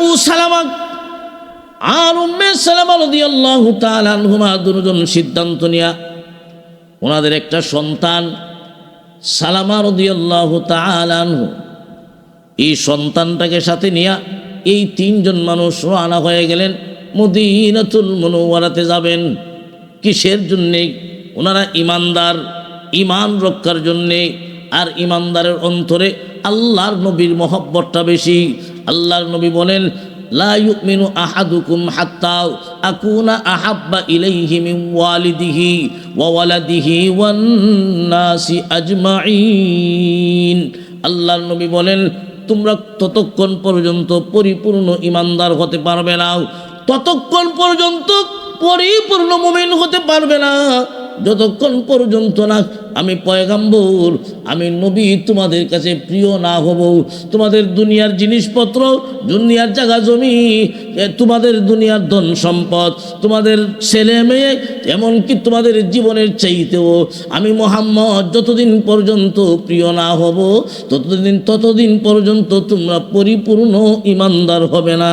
আবু সালামা, আর উম্মে সালামা রাদিয়াল্লাহু তাআলা আনহুমা দুজন সিদ্ধান্ত নিয়া, ওনাদের একটা সন্তান সালামা রাদিয়াল্লাহু তাআলা আনহু। এই সন্তানটাকে সাথে নিয়া এই তিনজন মানুষ রওনা হয়ে গেলেন মদিনাতুল মনোয়ারাতে যাবেন। কিসের জন্যে? ওনারা ইমানদার ইমান রক্ষার জন্যে। আর ইমানদারের অন্তরে আল্লাহর নবীর মহব্বতটা বেশি। আল্লাহর নবী বলেন, লা ইউমিনু আহাদুকুম হাত্তা আকুনা আহাব্বা ইলাইহি মিন ওয়ালিদিহি ওয়া ওয়ালাদিহি ওয়ান নাসি আজমাইন আল্লাহর নবী বলেন, তোমরা ততক্ষণ পর্যন্ত পরিপূর্ণ ইমানদার হতে পারবে না। ততক্ষণ পর্যন্ত পরিপূর্ণ মুমিন হতে পারবে না। যতক্ষণ পর্যন্ত না আমি পয়গাম্বর, আমি নবী, তোমাদের কাছে প্রিয় না হব। তোমাদের দুনিয়ার জিনিসপত্র, দুনিয়ার জায়গা জমি তোমাদের দুনিয়ার ধন সম্পদ, তোমাদের ছেলে মেয়ে, এমনকি তোমাদের জীবনের চাইতেও আমি মোহাম্মদ যতদিন পর্যন্ত প্রিয় না হব, ততদিন ততদিন পর্যন্ত তোমরা পরিপূর্ণ ইমানদার হবে না।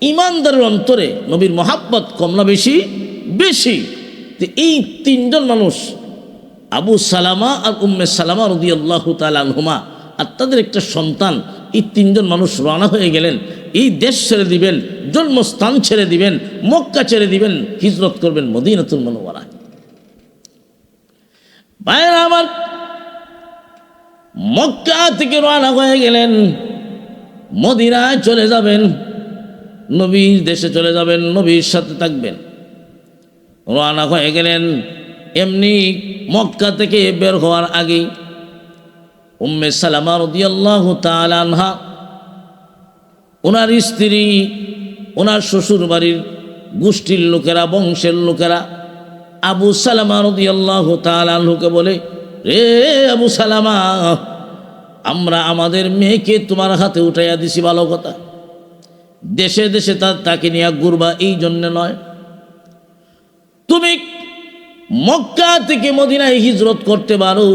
ইমানদারের অন্তরে নবীর মহাব্বত কম না বেশি? বেশি। এই তিনজন মানুষ, আবু সালামা আর উম্মে সালামা রদি আল্লাহ তালহুমা আর তাদের একটা সন্তান, এই তিনজন মানুষ রওনা হয়ে গেলেন, এই দেশ ছেড়ে দিবেন, জন্মস্থান ছেড়ে দিবেন, মক্কা ছেড়ে দিবেন, হিজরত করবেন মদিনাতুল মনোয়ারা ভাইয়ের আমার, মক্কা থেকে রওনা হয়ে গেলেন, মদিনায় চলে যাবেন, নবীর দেশে চলে যাবেন, নবীর সাথে থাকবেন। রওনা হয়ে গেলেন। এমনি মক্কা থেকে বের হওয়ার আগেই উম্মে সালামা রদিয়াল্লাহু তাআলা আনহা ওনার স্ত্রী, ওনার শ্বশুর বাড়ির গোষ্ঠীর লোকেরা, বংশের লোকেরা আবু সালামা রদিয়াল্লাহু তাআলা আনহুকে বলে, রে আবু সালামা, আমরা আমাদের মেয়েকে তোমার হাতে উঠাইয়া দিছি, ভালো কথা। দেশে দেশে তার তাকে নিয়ে ঘুরবা, এই জন্য নয়। তুমি মক্কা থেকে মদিনায় হিজরত করতে পারো,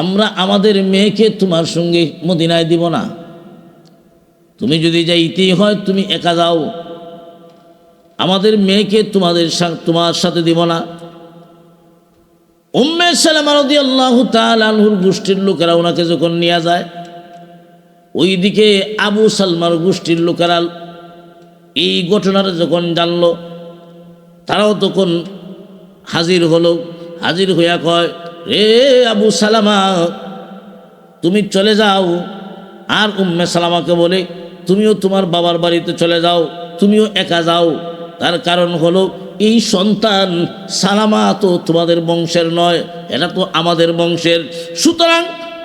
আমরা আমাদের মেয়েকে তোমার সঙ্গে মদিনায় দিব না। তুমি যদি যাইতেই হয়, তুমি একা যাও। আমাদের মেয়েকে তোমাদের তোমার সাথে দিব না। উম্মে সালামা রাদিয়াল্লাহু তাআলা আনহুর গোষ্ঠীর লোকেরা ওনাকে যখন নিয়ে যায়, ওইদিকে আবু সালমার গোষ্ঠীর লোকেরা এই ঘটনাটা যখন জানলো তারাও তখন হাজির হলো। হাজির হইয়া কয়, রে আবু সালামা, তুমি চলে যাও। আর উম্মে সালামাকে বলে, তুমিও তোমার বাবার বাড়িতে চলে যাও, তুমিও একা যাও। তার কারণ হলো, এই সন্তান সালামা তো তোমাদের বংশের নয়, এটা তো আমাদের বংশের। সুতরাং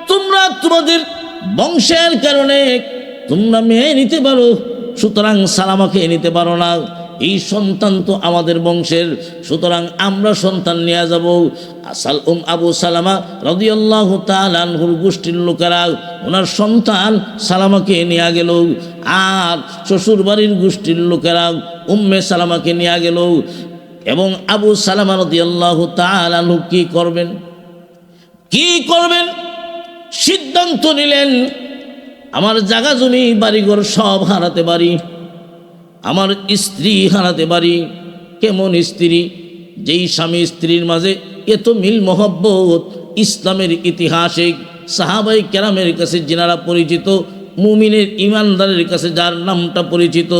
তোমরা তোমাদের বংশের কারণে তোমরা মেয়ে নিতে পারো, সুতরাং সালামাকে নিতে পারো না। এই সন্তান তো আমাদের বংশের, সুতরাং আমরা সন্তান নিয়ে যাব। আসাল উম আবু সালামা রদিয়াল্লাহ তালানহুর গোষ্ঠীর লোকেরা, ওনার সন্তান সালামাকে নিয়ে গেল। আর শ্বশুর বাড়ির গোষ্ঠীর লোকেরা উম্মে সালামাকে নিয়ে গেল। এবং আবু সালামা রদিয়াল্লাহ তালানহু কি করবেন? কি করবেন? সিদ্ধান্ত নিলেন, আমার জাগা জমি বাড়িঘর সব হারাতে পারি। আমার স্ত্রী হারাতে পারি। কেমন স্ত্রী? যেই স্বামী স্ত্রীর মাঝে এত মিল মহব্বত, ইসলামের ইতিহাসে সাহাবাই কেরামের কাছে যিনারা পরিচিত, মুমিনের ইমানদারের কাছে যার নামটা পরিচিত,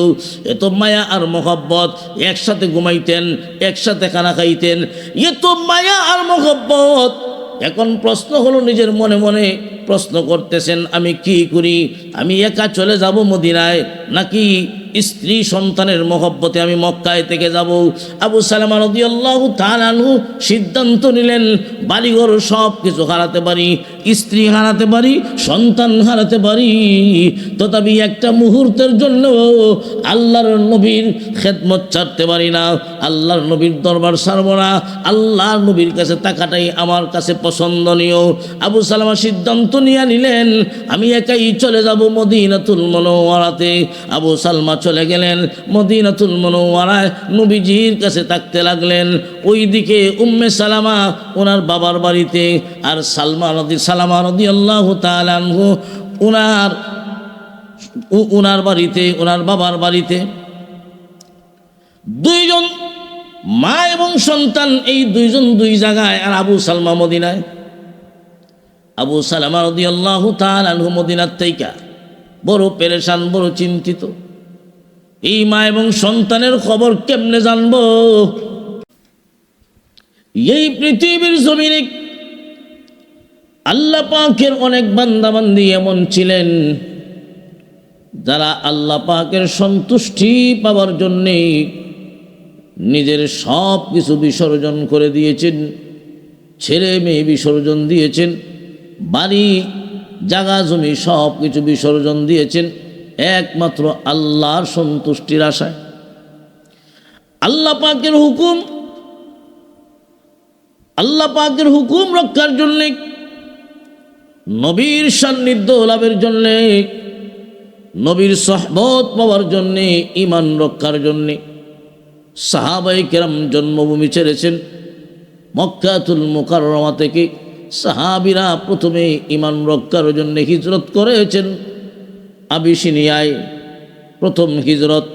এত মায়া আর মহব্বত, একসাথে ঘুমাইতেন, একসাথে খানা খাইতেন, এত মায়া আর মহব্বত। এখন প্রশ্ন হলো নিজের মনে মনে প্রশ্ন করতেছেন, আমি কি করি? আমি একা চলে যাব মদিনায় নাকি স্ত্রী সন্তানের মহব্বতে আমি মক্কায় থেকে যাব। আবু সালামা রদিয়াল্লাহু সিদ্ধান্ত নিলেন, বাড়িঘর সব কিছু হারাতে পারি, স্ত্রী হারাতে পারি, সন্তান হারাতে পারি। তথাপি একটা মুহূর্তের জন্য আল্লাহর নবীর খেদমত ছাড়তে পারি না। আল্লাহর নবীর দরবার সারব না। আল্লাহর নবীর কাছে টাকাটাই আমার কাছে পছন্দনীয়। আবু সালামা সিদ্ধান্ত নিয়ে নিলেন, আমি একাই চলে যাব মদিনাতুল মনোয়ারাতে। আবু সালমা চলে গেলেন মদিনাতুল মনোয়ারায় নবীজির কাছে থাকতে লাগলেন। ওইদিকে উম্মে সালামা ওনার বাবার বাড়িতে আর সালমা নদী সালামা নদী আল্লাহ তালানহু ওনার উনার বাড়িতে ওনার বাবার বাড়িতে দুইজন মা এবং সন্তান, এই দুইজন দুই জায়গায় আর আবু সালমা মদিনায়। আবু সালামা রদি আল্লাহ আনহু মদিনার তেইকা বড় পেরেশান, বড় চিন্তিত। এই মা এবং সন্তানের খবর কেমনে জানব? এই পৃথিবীর জমিনে আল্লাহ পাকের অনেক বান্দাবান্দি এমন ছিলেন, যারা আল্লাহ পাকের সন্তুষ্টি পাওয়ার জন্যে নিজের সব কিছু বিসর্জন করে দিয়েছেন, ছেলে মেয়ে বিসর্জন দিয়েছেন, বাড়ি জাগা জমি সব কিছু বিসর্জন দিয়েছেন। একমাত্র আল্লাহর সন্তুষ্টির আশায়। আল্লাহ পাকের হুকুম, আল্লাহ পাকের হুকুম রক্ষার জন্যে, নবীর সান্নিধ্য লাভের জন্যে, নবীর সহবত পাওয়ার জন্যে ইমান রক্ষার জন্যে সাহাবাই কেরাম জন্মভূমি ছেড়েছেন। মক্কাতুল মুকাররমা থেকে সাহাবিরা প্রথমে ইমান রক্ষার জন্য হিজরত করেছেন। আবিসিনিয়ায় প্রথম হিজরত,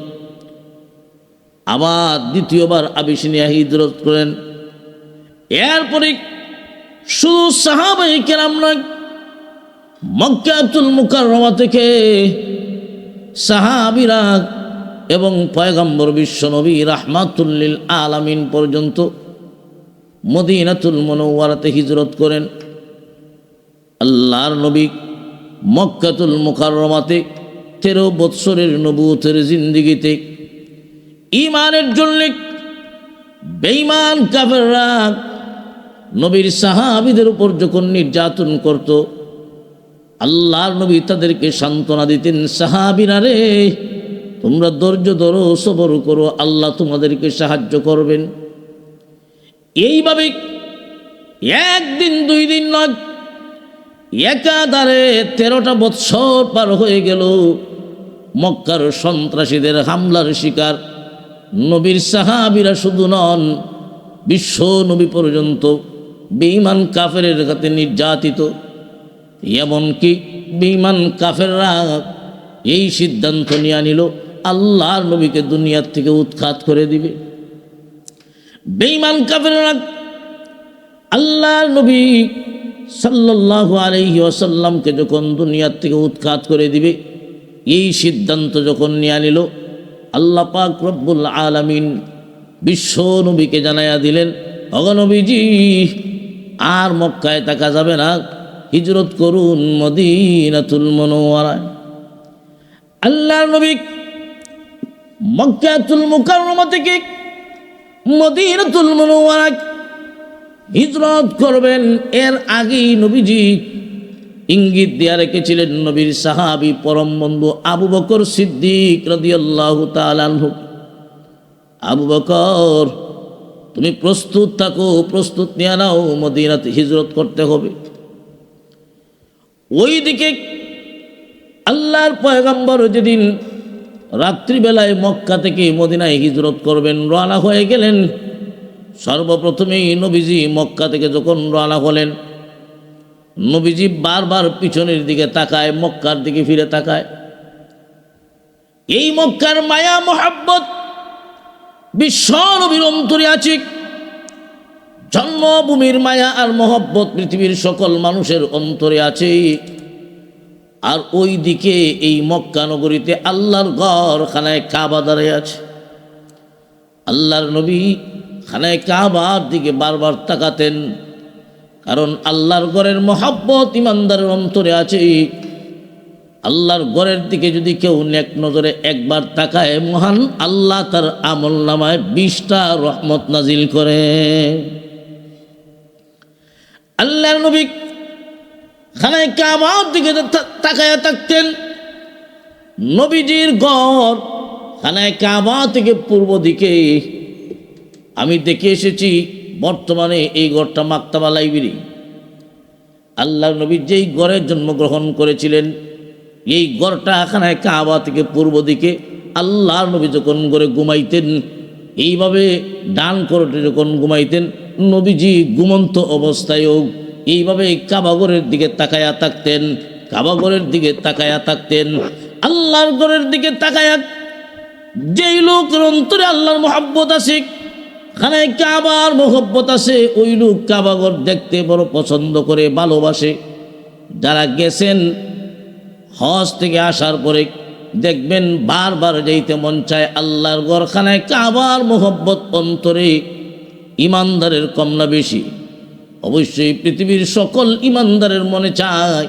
আবার দ্বিতীয়বার আবিসিনিয়া হিজরত করেন। এরপরে শুধু সাহাবাই কেরাম নয়, মক্কাতুল মুকাররমা থেকে সাহাবিরা এবং পয়গম্বর বিশ্বনবী রাহমাতুল্লিল আলামিন পর্যন্ত মদিনাতুল মনোয়ারাতে হিজরত করেন। আল্লাহর নবী মক্কাতুল মুকাররমাতে তেরো বৎসরের নবুতের জিন্দিগিতে ইমানের জন্য বেঈমান কাফেররা নবীর সাহাবিদের উপর যখন নির্যাতন করত, আল্লাহর নবী তাদেরকে সান্ত্বনা দিতেন, সাহাবিরা রে, তোমরা ধৈর্য ধরো, সবর করো, আল্লাহ তোমাদেরকে সাহায্য করবেন। এইভাবে একদিন, দুই দিন নয় একাধারে তেরোটা বৎসর পার হয়ে গেল। মক্কার সন্ত্রাসীদের হামলার শিকার। নবীর সাহাবিরা শুধু নন, বিশ্ব নবী পর্যন্ত বেঈমান কাফের হাতে নির্যাতিত। এমনকি বেঈমান কাফেররা এই সিদ্ধান্ত নিয়ে নিল, আল্লাহর নবীকে দুনিয়ার থেকে উৎখাত করে দিবে। বেঈমান কাফেররা আল্লাহর নবী সাল্লাল্লাহু আলাইহি ওয়াসাল্লামকে যখন দুনিয়ার থেকে উৎখাত করে দিবে, এই সিদ্ধান্ত যখন নিয়ে নিল, আল্লাহ পাক রব্বুল আলামিন বিশ্ব নবীকে জানাইয়া দিলেন অগনবীজি আর মক্কায় থাকা যাবে না, হিজরত করুন মদিনাতুল মনোয়ারায় আল্লাহর নবী মক্কাতুল মুকাররমা থেকে মদিনাতুল মনোয়ারায় হিজরত করবেন। এর আগেই নবীজি ইঙ্গিত দেয়া রেখেছিলেন নবীর সাহাবি পরম বন্ধু আবু বকর সিদ্দিক তাআলা আনহু। আবু বকর, তুমি প্রস্তুত থাকো, প্রস্তুত নিয়ে নাও, মদিনাতে হিজরত করতে হবে। ওইদিকে আল্লাহর পয়গম্বর যেদিন রাত্রিবেলায় মক্কা থেকে মদিনায় হিজরত করবেন, রওনা হয়ে গেলেন। সর্বপ্রথমেই নবীজি মক্কা থেকে যখন রওনা হলেন, নবীজি বারবার পিছনের দিকে তাকায়, মক্কার দিকে ফিরে তাকায়। এই মক্কার মায়া, মোহাব্বত, বিশ্ব নবীর অন্তরে আছে। জন্মভূমির মায়া আর মহব্বত পৃথিবীর সকল মানুষের অন্তরে আছে। আর ওই দিকে এই মক্কা নগরীতে আল্লাহর ঘর খানায় কাবা দাঁড়িয়ে আছে। আল্লাহর নবী খানায় কাবার দিকে বারবার তাকাতেন। কারণ আল্লাহর গড়ের মহাব্বত ইমানদারের অন্তরে আছে। আল্লাহর গড়ের দিকে যদি কেউ নেক নজরে একবার তাকায়, মহান আল্লাহ তার আমল নামায় বিশটা রহমত নাজিল করে। আল্লাহর নবী খানায় কাবার দিকে তাকায় থাকতেন। নবীজির ঘর খানায় কাবা থেকে পূর্ব দিকে আমি দেখে এসেছি, বর্তমানে এই ঘরটা মাক্তাবা লাইব্রেরি। আল্লাহ নবী যেই গড়ে জন্মগ্রহণ করেছিলেন, এই গড়টা এখানে কাবা থেকে পূর্ব দিকে আল্লাহর নবী যখন গড়ে ঘুমাইতেন, এইভাবে ডান করটে যখন ঘুমাইতেন, নবীজি ঘুমন্ত অবস্থায়ও এইভাবে কাবাগরের দিকে তাকায়া থাকতেন কাবাগরের দিকে তাকায়া থাকতেন, আল্লাহর ঘরের দিকে তাকায় যেই লোকের অন্তরে আল্লাহর মোহাব্বত আছে খানায় কাবার মোহব্বত আছে, ওই লোক কাবাগর দেখতে বড় পছন্দ করে, ভালোবাসে। যারা গেছেন হজ থেকে আসার পরে দেখবেন বারবার যাইতে মন চায় আল্লাহর গরখানায় কাবার মোহব্বত অন্তরে ইমানদারের কম না বেশি। অবশ্যই পৃথিবীর সকল ইমানদারের মনে চায়,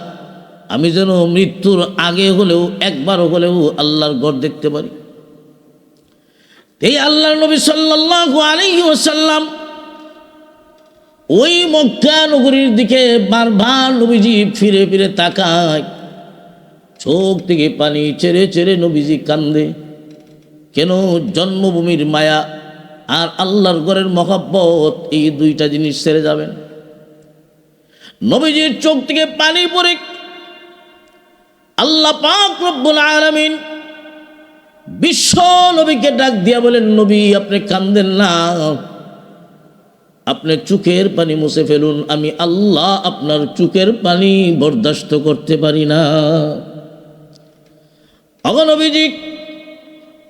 আমি যেন মৃত্যুর আগে হলেও একবার হলেও আল্লাহর ঘর দেখতে পারি। এই আল্লাহ নবী সাল্লাল্লাহু আলাইহি ওয়াসাল্লাম ওই মক্কা নগরীর দিকে বারবার নবীজি ফিরে ফিরে তাকায়। চোখ থেকে পানি ছেড়ে ছেড়ে নবীজি কান্দে। কেন জন্মভূমির মায়া আর আল্লাহর ঘরের মহাব্বত, এই দুইটা জিনিস ছেড়ে যাবেন। নবীজির চোখ থেকে পানি পড়ে আল্লাহ পাক রব্বুল আলামিন বিশ্ব নবীকে ডাক দিয়া বলেন, নবী, আপনি কান্দেন না। আপনি চোখের পানি মুছে ফেলুন। আমি আল্লাহ আপনার চোখের পানি বরদাস্ত করতে পারি না। অগনবীজি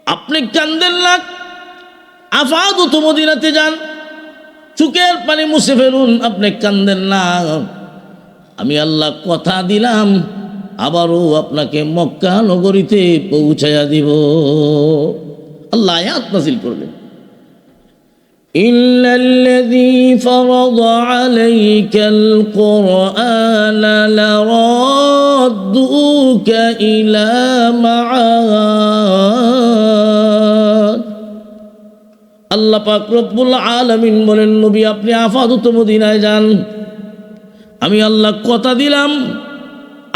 আপনি কান্দেন না। আফাদু মদিনাতে যান। চুকের পানি মুছে ফেলুন। আপনি কান্দেন না। আমি আল্লাহ কথা দিলাম। আবারও আপনাকে মক্কা নগরীতে পৌঁছায়া দিব আল্লাহ আয়াত নাসিল করলেন إلا الذي فرض عليك القرآن لرادوك إلى معاد আল্লাহ পাক রব্বুল আলামিন বলেন নবী আপনি আপাতত মদিনায় যান আমি আল্লাহ কথা দিলাম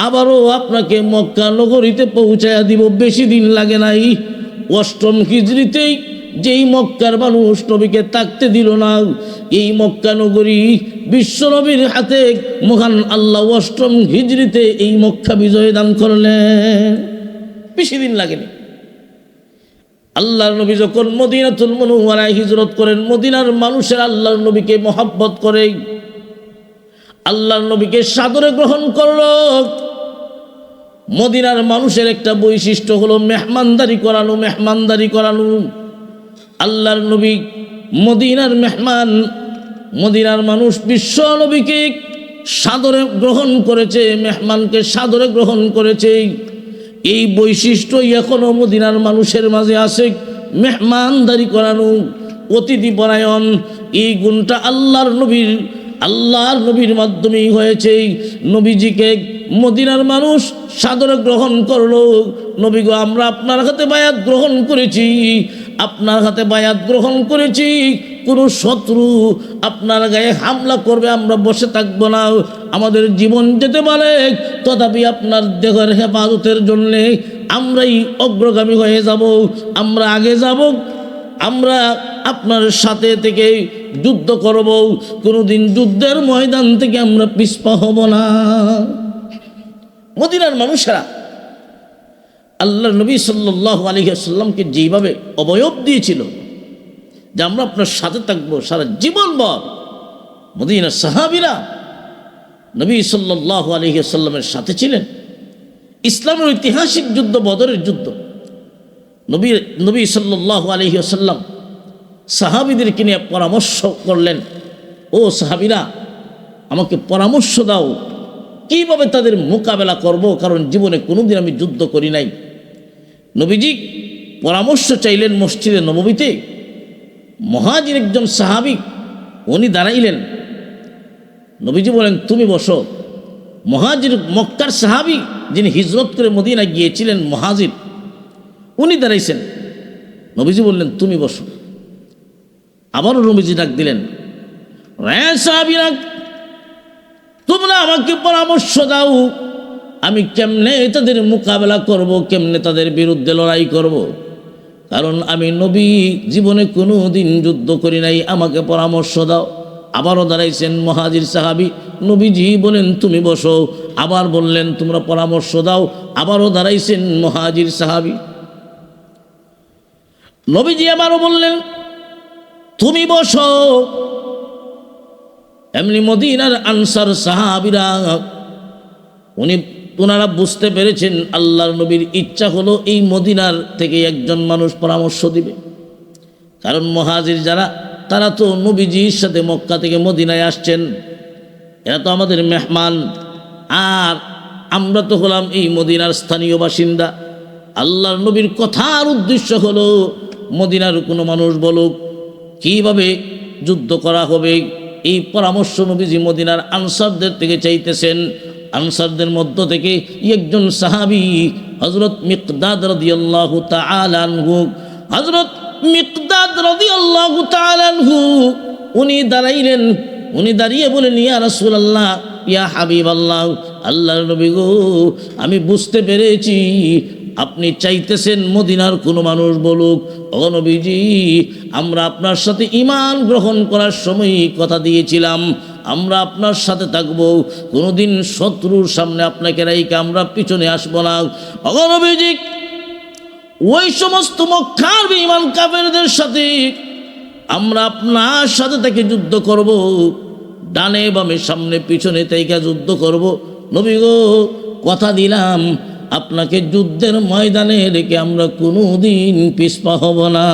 আবারও আপনাকে মক্কা নগরীতে পৌঁছায়া দিব, বেশি দিন লাগে নাই। অষ্টম হিজড়িতেই যেই মক্কার মানুষ নবীকে তাকতে দিল না, এই মক্কা নগরী বিশ্বনবীর হাতে মহান আল্লাহ অষ্টম হিজড়িতে এই মক্কা বিজয় দান করলেন। বেশি দিন লাগেনি। আল্লাহর নবী যখন মদিনাতুল মনুয়ারায় হিজরত করেন, মদিনার মানুষের আল্লাহর নবীকে মহাব্বত করে, আল্লাহর নবীকে সাদরে গ্রহণ করল। মদিনার মানুষের একটা বৈশিষ্ট্য হলো মেহমানদারি করানো মেহমানদারি করানো। আল্লাহর নবী মদিনার মেহমান, মদিনার মানুষ বিশ্ব নবীকে সাদরে গ্রহণ করেছে, মেহমানকে সাদরে গ্রহণ করেছে। এই বৈশিষ্ট্যই এখনও মদিনার মানুষের মাঝে আছে, মেহমানদারি করানো, অতিথি পরায়ণ। এই গুণটা আল্লাহর নবীর আল্লাহর নবীর মাধ্যমেই হয়েছে। নবীজিকে মদিনার মানুষ সাদরে গ্রহণ করল। নবী গো, আমরা আপনার হাতে বায়াত গ্রহণ করেছি। আপনার হাতে বায়াত গ্রহণ করেছি। কোনো শত্রু আপনার গায়ে হামলা করবে, আমরা বসে থাকব না। আমাদের জীবন যেতে পারে, তথাপি আপনার দেহের হেফাজতের জন্যে আমরাই অগ্রগামী হয়ে যাব। আমরা আগে যাব, আমরা আপনার সাথে থেকে যুদ্ধ করব। কোনোদিন যুদ্ধের ময়দান থেকে আমরা পিছপা হব না। মদিনার মানুষেরা আল্লাহ নবী সাল্লাহ আলহিহাসাল্লামকে যেইভাবে অবয়ব দিয়েছিল যে আমরা আপনার সাথে থাকব সারা জীবন বর মদিনার সাহাবিরা নবী সাল্লাহ আলহিহাসাল্লামের সাথে ছিলেন। ইসলামের ঐতিহাসিক যুদ্ধ, বদরের যুদ্ধ। নবী নবী সাল্লাহ আলহি আসাল্লাম সাহাবিদেরকে নিয়ে পরামর্শ করলেন, ও সাহাবিরা, আমাকে পরামর্শ দাও কীভাবে তাদের মোকাবেলা করব? কারণ জীবনে কোনোদিন আমি যুদ্ধ করি নাই। নবীজি পরামর্শ চাইলেন মসজিদে নবমীতে মহাজির একজন সাহাবি উনি দাঁড়াইলেন। নবীজি বলেন তুমি বসো। মহাজির মক্কার সাহাবি যিনি হিজরত করে মদিনা গিয়েছিলেন মহাজির উনি দাঁড়াইছেন। নবীজি বললেন তুমি বসো। আবারও নবীজি ডাক দিলেন "হ্যাঁ সাহাবীরা, তোমরা আমাকে পরামর্শ দাও। আমি কেমনে তাদের মোকাবেলা করব, কেমনে তাদের বিরুদ্ধে লড়াই করব। কারণ আমি নবী জীবনে কোনো দিন যুদ্ধ করি নাই, আমাকে পরামর্শ দাও। আবারও দাঁড়াইছেন মহাজির সাহাবি, নবীজি বলেন, তুমি বসো। আবার বললেন, তোমরা পরামর্শ দাও। আবারও দাঁড়াইছেন মহাজির সাহাবি। নবীজি আবারও বললেন, তুমি বসো। এমনি মদিনার আনসার সাহাবিরা, উনি ওনারা বুঝতে পেরেছেন আল্লাহর নবীর ইচ্ছা হলো এই মদিনার থেকে একজন মানুষ পরামর্শ দিবে। কারণ মহাজির যারা, তারা তো নবীজির সাথে মক্কা থেকে মদিনায় আসছেন। এরা তো আমাদের মেহমান। আর আমরা তো হলাম এই মদিনার স্থানীয় বাসিন্দা। আল্লাহর নবীর কথার উদ্দেশ্য হলো, মদিনার কোনো মানুষ বলুক, কীভাবে যুদ্ধ করা হবে এই পরামর্শ নবীজি মদিনার আনসারদের থেকে চাইতেছেন। আনসারদের মধ্য থেকে একজন সাহাবি হজরত মিকদাদ রদিয়াল্লাহু তাআলাহু হজরত মিকদাদ রদিয়াল্লাহু তাআলাহু উনি দাঁড়াইলেন। উনি দাঁড়িয়ে বলেন ইয়া রসুল রাসূলুল্লাহ, ইয়া হাবিব আল্লাহ আল্লাহর নবী গো, আমি বুঝতে পেরেছি আপনি চাইতেছেন মদিনার কোনো মানুষ বলুক ও নবীজি, আমরা আপনার সাথে ইমান গ্রহণ করার সময় কথা দিয়েছিলাম, আমরা আপনার সাথে থাকব, কোনোদিন শত্রুর সামনে আপনাকে রাইকে আমরা পিছনে আসব না। অগনবীজি ওই সমস্ত মক্কার ইমান কাফেরদের সাথে আমরা আপনার সাথে তাকে যুদ্ধ করব, ডানে বামে সামনে পিছনে তাইকা যুদ্ধ করব। নবী গো, কথা দিলাম আপনাকে যুদ্ধের ময়দানে রেখে আমরা কোনো দিন পিসপা হব না।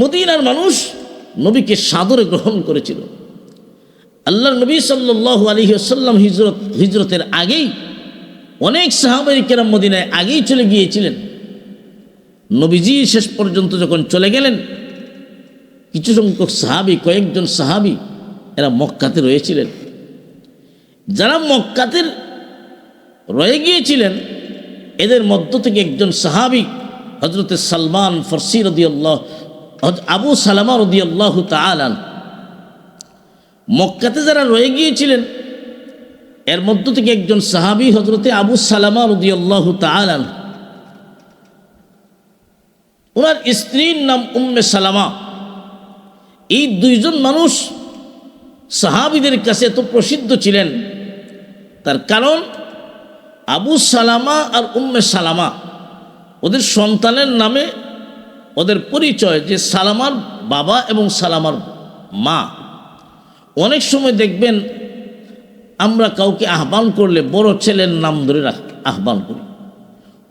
মদিনার মানুষ নবীকে সাদরে গ্রহণ করেছিল। আল্লাহ নবী সাল্লাহ আলী আসাল্লাম হিজরত, হিজরতের আগেই অনেক সাহাবাই কেরাম মদিনায় আগেই চলে গিয়েছিলেন। নবীজি শেষ পর্যন্ত যখন চলে গেলেন, কিছু সংখ্যক সাহাবি, কয়েকজন সাহাবি এরা মক্কাতে রয়েছিলেন। যারা মক্কাতে রয়ে গিয়েছিলেন। এদের মধ্য থেকে একজন সাহাবি হজরত সালমান ফরসি রদিয়াল্লাহ আবু সালামা রদিয়াল্লাহ তালান মক্কাতে যারা রয়ে গিয়েছিলেন, এর মধ্য থেকে একজন সাহাবি হজরতে আবু সালামা রদিয়াল্লাহ তালান ওনার স্ত্রীর নাম উম্মে সালামা। এই দুইজন মানুষ সাহাবিদের কাছে এত প্রসিদ্ধ ছিলেন। তার কারণ আবু সালামা আর উম্মে সালামা। ওদের সন্তানের নামে ওদের পরিচয় যে সালামার বাবা এবং সালামার মা। অনেক সময় দেখবেন আমরা কাউকে আহ্বান করলে বড় ছেলের নাম ধরে রাখ, আহ্বান করি।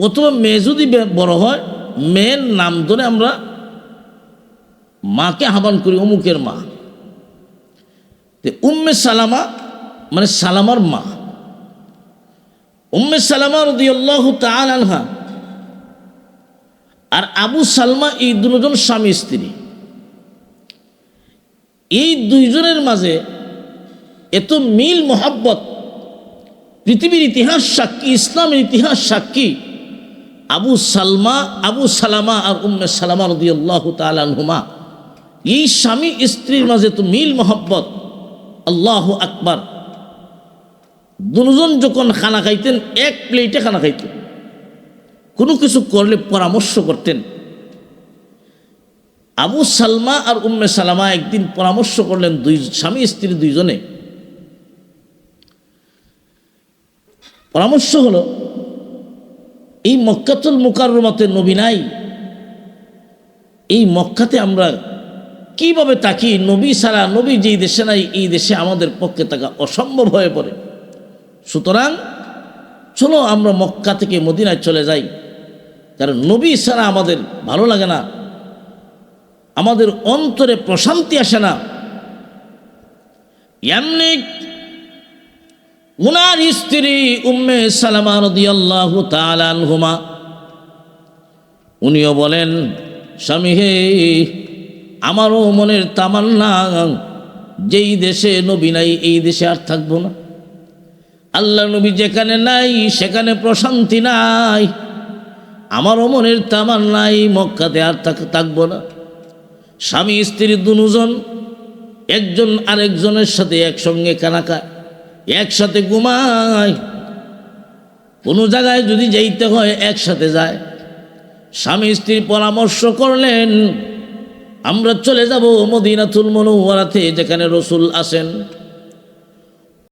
অথবা মেয়ে যদি বড় হয়, মেয়ের নাম ধরে আমরা মাকে আহ্বান করি, অমুকের মা। উম্মে সালামা মানে সালামার মা। উম্মে সালামা রদিয়াল্লাহ তাল আনহা আর আবু সালমা এই দুজন স্বামী স্ত্রী। এই দুইজনের মাঝে এত মিল মোহাব্বত, পৃথিবীর ইতিহাস সাক্ষী, ইসলামের ইতিহাস সাক্ষী আবু সালমা, আবু সালামা আর উম্মে সালামা রদিয়াল্লাহ তালহুমা এই স্বামী স্ত্রীর মাঝে তো মিল মোহাব্বত, আল্লাহ আকবার। দুজন যখন খানা খাইতেন, এক প্লেটে খানা খাইতেন। কোনো কিছু করলে পরামর্শ করতেন। আবু সালমা আর উম্মে সালামা একদিন পরামর্শ করলেন দুই, স্বামী স্ত্রী দুইজনে। পরামর্শ হলো, এই মক্কাতুল মুকাররমাতে নবী নাই। এই মক্কাতে আমরা কীভাবে তাকি? নবী সারা নবী যেই দেশে নাই, এই দেশে আমাদের পক্ষে থাকা অসম্ভব হয়ে পড়ে। সুতরাং চলো আমরা মক্কা থেকে মদিনায় চলে যাই। কারণ নবী ছাড়া আমাদের ভালো লাগে না। আমাদের অন্তরে প্রশান্তি আসে না। এমনি উনার স্ত্রী উম্মে সালামা উনিও বলেন, স্বামী হে, আমারও মনের তামান্না, যেই দেশে নবী নাই, এই দেশে আর থাকব না। আল্লাহ নবী যেখানে নাই, সেখানে প্রশান্তি নাই। আমারও মনের তামান নাই, মক্কাতে আর থাকব না। স্বামী, স্ত্রী দুজন, একজন আরেকজনের সাথে একসঙ্গে কানাকা, একসাথে ঘুমায়। কোনো জায়গায় যদি যাইতে হয়, একসাথে যায়। স্বামী, স্ত্রী পরামর্শ করলেন, আমরা চলে যাব মদিনাতুল মনোয়ারাতে যেখানে রসুল আসেন।